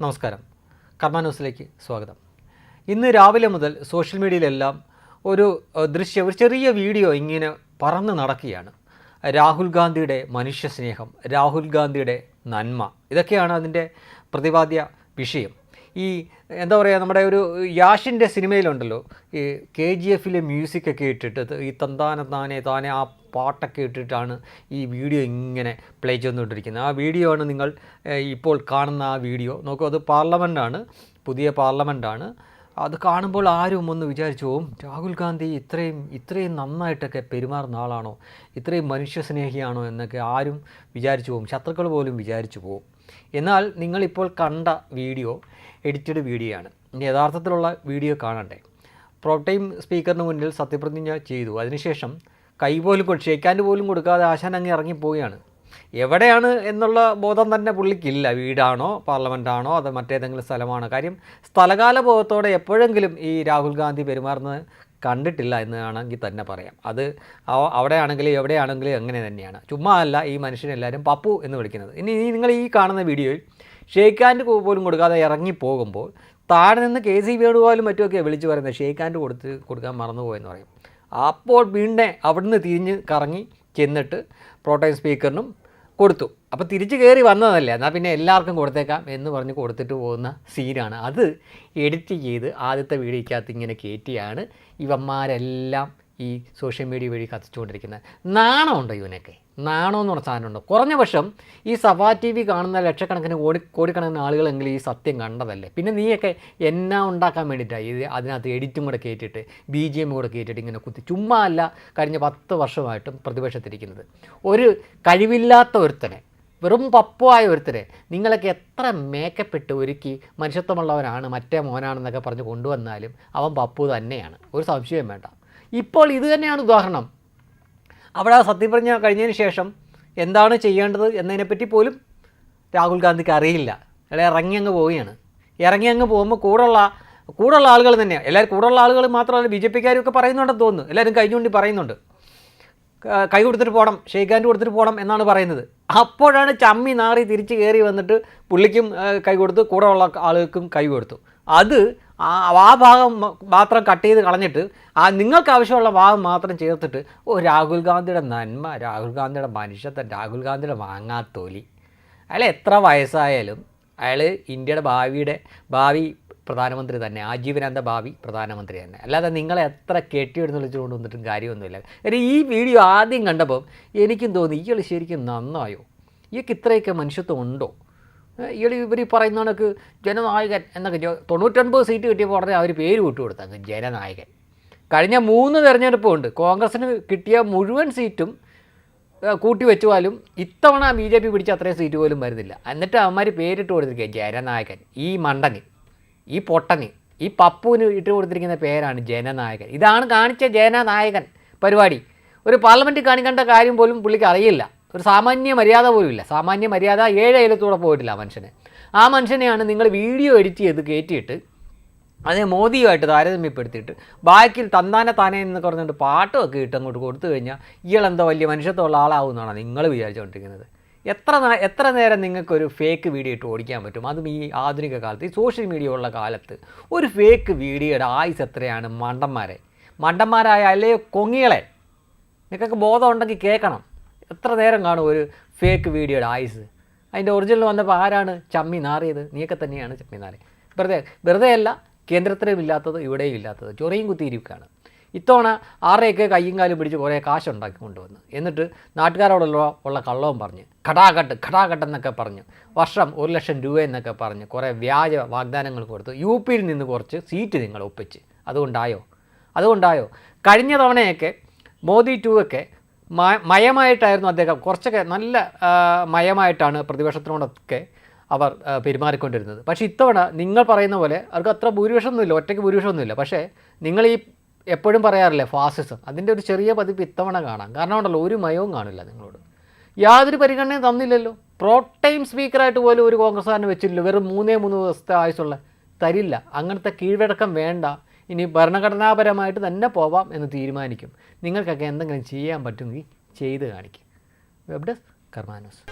നമസ്കാരം. കർമ്മ ന്യൂസിലേക്ക് സ്വാഗതം. ഇന്ന് രാവിലെ മുതൽ സോഷ്യൽ മീഡിയയിലെല്ലാം ഒരു ദൃശ്യം ഒരു ചെറിയ വീഡിയോ ഇങ്ങനെ പറന്ന് നടക്കുകയാണ്. രാഹുൽ ഗാന്ധിയുടെ മനുഷ്യസ്നേഹം രാഹുൽ ഗാന്ധിയുടെ നന്മ ഇതൊക്കെയാണ് അതിന്റെ പ്രതിപാദ്യ വിഷയം. ഈ എന്താ പറയുക നമ്മുടെ ഒരു യാഷിന്റെ സിനിമയിലുണ്ടല്ലോ ഈ കെ ജി എഫിലെ മ്യൂസിക്കൊക്കെ ഇട്ടിട്ട് ഈ തന്താന താനെ താനെ ആ പാട്ടൊക്കെ ഇട്ടിട്ടാണ് ഈ വീഡിയോ ഇങ്ങനെ പ്ലേ ചെയ്തുകൊണ്ടിരിക്കുന്നത്. ആ വീഡിയോ ആണ് നിങ്ങൾ ഇപ്പോൾ കാണുന്ന ആ വീഡിയോ. നോക്കൂ അത് പാർലമെന്റാണ് പുതിയ പാർലമെന്റാണ് അത് കാണുമ്പോൾ ആരും ഒന്ന് വിചാരിച്ചു രാഹുൽ ഗാന്ധി ഇത്രയും ഇത്രയും നന്നായിട്ടൊക്കെ പെരുമാറുന്ന ആളാണോ? ഇത്രയും മനുഷ്യസ്നേഹിയാണോ? എന്നൊക്കെ ആരും വിചാരിച്ചു പോകും. ശത്രുക്കൾ പോലും വിചാരിച്ചു പോകും. എന്നാൽ നിങ്ങളിപ്പോൾ കണ്ട വീഡിയോ എഡിറ്റഡ് വീഡിയോ ആണ്. യഥാർത്ഥത്തിലുള്ള വീഡിയോ കാണണ്ടേ. പ്രോട്ടൈം സ്പീക്കറിന് മുന്നിൽ സത്യപ്രതിജ്ഞ ചെയ്തു. അതിനുശേഷം കൈ പോലും ഷേക്കാൻഡ് പോലും കൊടുക്കാതെ ആശാൻ അങ്ങ് ഇറങ്ങിപ്പോവുകയാണ്. എവിടെയാണ് എന്നുള്ള ബോധം തന്നെ പുള്ളിക്കില്ല. വീടാണോ പാർലമെന്റാണോ അത് മറ്റേതെങ്കിലും സ്ഥലമാണോ? കാര്യം സ്ഥലകാല ബോധത്തോടെ എപ്പോഴെങ്കിലും ഈ രാഹുൽ ഗാന്ധി പെരുമാറുന്നത് കണ്ടിട്ടില്ല എന്ന് വേണമെങ്കിൽ തന്നെ പറയാം. അത് അവിടെയാണെങ്കിലും എവിടെയാണെങ്കിലും അങ്ങനെ തന്നെയാണ്. ചുമ്മാ അല്ല ഈ മനുഷ്യനെല്ലാവരും പപ്പു എന്ന് വിളിക്കുന്നത്. ഇനി നിങ്ങൾ ഈ കാണുന്ന വീഡിയോയിൽ ഷേക്ക് ഹാൻഡ് പോലും കൊടുക്കാതെ ഇറങ്ങി പോകുമ്പോൾ താഴെ നിന്ന് കെ സി വേണുഗോപാലും മറ്റുമൊക്കെ വിളിച്ചു പറയുന്നത് ഷേക്ക് ഹാൻഡ് കൊടുത്ത് കൊടുക്കാൻ മറന്നുപോയെന്ന് പറയും. അപ്പോൾ വീണ്ടും അവിടുന്ന് തിരിഞ്ഞ് കറങ്ങി ചെന്നിട്ട് പ്രോട്ടൈം സ്പീക്കറിനും കൊടുത്തു. അപ്പോൾ തിരിച്ച് കയറി വന്നതല്ലേ? എന്നാൽ പിന്നെ എല്ലാവർക്കും കൊടുത്തേക്കാം എന്ന് പറഞ്ഞ് കൊടുത്തിട്ട് പോകുന്ന സീനാണ് അത് എഡിറ്റ് ചെയ്ത് ആദ്യത്തെ വീഡിയോയ്ക്കകത്ത് ഇങ്ങനെ കയറ്റിയാണ് ഇവന്മാരെല്ലാം ഈ സോഷ്യൽ മീഡിയ വഴി കത്തിച്ചുകൊണ്ടിരിക്കുന്നത്. നാണമുണ്ടോ ഇവനൊക്കെ? നാണം പറഞ്ഞ സാധനമുണ്ട്. കുറഞ്ഞ പക്ഷം ഈ സഭാ ടി വി കാണുന്ന ലക്ഷക്കണക്കിന് കോടി കോടിക്കണക്കിന് ആളുകളെങ്കിലും ഈ സത്യം കണ്ടതല്ലേ? പിന്നെ നീയൊക്കെ എന്നാ ഉണ്ടാക്കാൻ വേണ്ടിയിട്ടാണ് ഇത് അതിനകത്ത് എഡിറ്റും കൂടെ കയറ്റിയിട്ട് ബി ജി എം കൂടെ കയറ്റിയിട്ട് ഇങ്ങനെ കുത്തി? ചുമ്മാ അല്ല കഴിഞ്ഞ പത്ത് വർഷമായിട്ടും പ്രതിപക്ഷത്തിരിക്കുന്നത്. ഒരു കഴിവില്ലാത്ത ഒരുത്തനെ വെറും പപ്പുവായ ഒരുത്തരെ നിങ്ങളൊക്കെ എത്ര മേക്കപ്പെട്ട് ഒരുക്കി മനുഷ്യത്വമുള്ളവനാണ് മറ്റേ മോനാണെന്നൊക്കെ പറഞ്ഞ് കൊണ്ടുവന്നാലും അവൻ പപ്പു തന്നെയാണ്. ഒരു സംശയം വേണ്ട. ഇപ്പോൾ ഇത് തന്നെയാണ് ഉദാഹരണം. അവിടെ ആ സത്യപ്രജ്ഞ കഴിഞ്ഞതിന് ശേഷം എന്താണ് ചെയ്യേണ്ടത് എന്നതിനെപ്പറ്റി പോലും രാഹുൽ ഗാന്ധിക്ക് അറിയില്ല. അയാൾ ഇറങ്ങി അങ്ങ് പോവുകയാണ്. ഇറങ്ങി അങ്ങ് പോകുമ്പോൾ കൂടെയുള്ള കൂടെയുള്ള ആളുകൾ തന്നെയാണ് എല്ലാവരും കൂടെയുള്ള ആളുകൾ മാത്രമല്ല ബി ജെ പിക്കാരൊക്കെ പറയുന്നുണ്ടെന്ന് തോന്നുന്നു. എല്ലാവരും കഴിഞ്ഞുകൊണ്ട് പറയുന്നുണ്ട്. ക- കൊടുത്തിട്ട് പോകണം ഷെയ്ക്ക് ഹാൻഡ് കൊടുത്തിട്ട് പോകണം എന്നാണ് പറയുന്നത്. അപ്പോഴാണ് ചമ്മി നാറി തിരിച്ച് കയറി വന്നിട്ട് പുള്ളിക്കും കൈ കൊടുത്ത് കൂടെ ഉള്ള ആളുകൾക്കും കൈ കൊടുത്തു. അത് ആ ഭാഗം മാത്രം കട്ട് ചെയ്ത് കളഞ്ഞിട്ട് ആ നിങ്ങൾക്ക് ആവശ്യമുള്ള ഭാഗം മാത്രം ചേർത്തിട്ട് ഓ രാഹുൽ ഗാന്ധിയുടെ നന്മ രാഹുൽ ഗാന്ധിയുടെ മനുഷ്യത്വം രാഹുൽ ഗാന്ധിയുടെ വാങ്ങാത്തോലി അയാൾ എത്ര വയസ്സായാലും അയാൾ ഇന്ത്യയുടെ ഭാവിയുടെ ഭാവി പ്രധാനമന്ത്രി തന്നെ ആജീവനാന്ത ഭാവി പ്രധാനമന്ത്രി തന്നെ. അല്ലാതെ നിങ്ങളെ എത്ര കെട്ടിയെടുന്ന് വിളിച്ചുകൊണ്ട് വന്നിട്ടും കാര്യമൊന്നുമില്ല. കാര്യം ഈ വീഡിയോ ആദ്യം കണ്ടപ്പോൾ എനിക്കും തോന്നി ഇയാൾ ശരിക്കും നന്നായോ? ഇയാൾക്ക് ഇത്രയൊക്കെ മനുഷ്യത്വം ഉണ്ടോ? ഇയാൾ ഇവർ പറയുന്ന കണക്ക് ജനനായകൻ എന്നൊക്കെ തൊണ്ണൂറ്റൊൻപത് സീറ്റ് കിട്ടിയപ്പോൾ ഉടനെ അവർ പേര് വിട്ടു കൊടുത്തങ്ങ് ജനനായകൻ. കഴിഞ്ഞ മൂന്ന് തെരഞ്ഞെടുപ്പുണ്ട് കോൺഗ്രസ്സിന് കിട്ടിയ മുഴുവൻ സീറ്റും ഏഹ് കൂട്ടി വെച്ചുപോലും ഇത്തവണ ബി ജെ പി പിടിച്ച അത്രയും സീറ്റ് പോലും വരുന്നില്ല. എന്നിട്ട് അവന്മാർ പേരിട്ട് കൊടുത്തിരിക്കുക ജനനായകൻ. ഈ മണ്ടന് ഈ പൊട്ടന് ഈ പപ്പുവിന് ഇട്ട് കൊടുത്തിരിക്കുന്ന പേരാണ് ജനനായകൻ. ഇതാണ് കാണിച്ച ജനനായകൻ പരിപാടി. ഒരു പാർലമെന്റിൽ കാണിക്കേണ്ട കാര്യം പോലും പുള്ളിക്ക് അറിയില്ല. ഒരു സാമാന്യ മര്യാദ പോലും ഇല്ല സാമാന്യ മര്യാദ ഏഴ് അയലത്തൂടെ പോയിട്ടില്ല ആ മനുഷ്യനെ. ആ മനുഷ്യനെയാണ് നിങ്ങൾ വീഡിയോ എഡിറ്റ് ചെയ്ത് കയറ്റിയിട്ട് അതിനെ മോദിയുമായിട്ട് താരതമ്യപ്പെടുത്തിയിട്ട് ബാക്കിൽ തന്താന താനേ എന്ന് പറഞ്ഞിട്ട് പാട്ടുമൊക്കെ ഇട്ട് അങ്ങോട്ട് കൊടുത്തു കഴിഞ്ഞാൽ ഇയാളെന്തോ വലിയ മനുഷ്യത്വമുള്ള ആളാവുമെന്നാണ് നിങ്ങൾ വിചാരിച്ചുകൊണ്ടിരിക്കുന്നത്. എത്ര എത്ര നേരം നിങ്ങൾക്കൊരു ഫേക്ക് വീഡിയോ ഇട്ട് ഓടിക്കാൻ പറ്റും? അതും ഈ ആധുനിക കാലത്ത് ഈ സോഷ്യൽ മീഡിയ ഉള്ള കാലത്ത് ഒരു ഫേക്ക് വീഡിയോയുടെ ആയുസ് എത്രയാണ് മണ്ടന്മാരെ? മണ്ടന്മാരായ അല്ലേ കൊങ്ങികളെ? നിങ്ങൾക്ക് ബോധമുണ്ടെങ്കിൽ കേൾക്കണം. എത്ര നേരം കാണും ഒരു ഫേക്ക് വീഡിയോയുടെ ആയുസ് അതിന്റെ ഒറിജിനൽ വന്നപ്പോൾ ആരാണ് ചമ്മി നാറിയത്? നീയൊക്കെ തന്നെയാണ് ചമ്മി നാറി. വെറുതെ വെറുതെ അല്ല കേന്ദ്രത്തിലും ഇല്ലാത്തത് ഇവിടെയും ഇല്ലാത്തത്. ചൊറിയും കുത്തിയിരിക്കുകയാണ് ഇത്തവണ ആറേക്ക് കയ്യും കാലും പിടിച്ച് കുറേ കാശുണ്ടാക്കി കൊണ്ടുവന്നു. എന്നിട്ട് നാട്ടുകാരോടുള്ള ഉള്ള കള്ളവും പറഞ്ഞ് ഘടാഘട്ട് ഘടാഘട്ട് എന്നൊക്കെ പറഞ്ഞ് വർഷം ഒരു ലക്ഷം രൂപ എന്നൊക്കെ പറഞ്ഞ് കുറേ വ്യാജ വാഗ്ദാനങ്ങൾ കൊടുത്ത് യു പിയിൽ നിന്ന് കുറച്ച് സീറ്റ് നിങ്ങൾ ഒപ്പിച്ച് അതുകൊണ്ടായോ? അതുകൊണ്ടായോ? കഴിഞ്ഞ തവണയൊക്കെ മോദി ടു ഒക്കെ മയമായിട്ടായിരുന്നു അദ്ദേഹം കുറച്ചൊക്കെ നല്ല മയമായിട്ടാണ് പ്രതിപക്ഷത്തിനോടൊക്കെ അവർ പെരുമാറിക്കൊണ്ടിരുന്നത്. പക്ഷേ ഇത്തവണ നിങ്ങൾ പറയുന്ന പോലെ അവർക്ക് അത്ര ഭൂരിപക്ഷമൊന്നുമില്ല ഒറ്റയ്ക്ക് ഭൂരിപക്ഷമൊന്നുമില്ല. പക്ഷേ നിങ്ങൾ ഈ എപ്പോഴും പറയാറില്ലേ ഫാസിസം? അതിന്റെ ഒരു ചെറിയ പതിപ്പ് ഇത്തവണ കാണാം. കാരണം ഉണ്ടല്ലോ ഒരു മയവും കാണില്ല നിങ്ങളോട്. യാതൊരു പരിഗണനയും തന്നില്ലല്ലോ. പ്രോ ടൈം സ്പീക്കറായിട്ട് പോലും ഒരു കോൺഗ്രസ്സുകാരനെ വെച്ചില്ലല്ലോ വെറും മൂന്നേ മൂന്ന് ദിവസത്തെ ആയുസുള്ള തരില്ല. അങ്ങനത്തെ കീഴ്വഴക്കം വേണ്ട. ഇനി ഭരണഘടനാപരമായിട്ട് തന്നെ പോവാം എന്ന് തീരുമാനിക്കും. നിങ്ങൾക്കൊക്കെ എന്തെങ്കിലും ചെയ്യാൻ പറ്റുമെങ്കിൽ ചെയ്ത് കാണിക്കും. Web desk കർമാനോസ്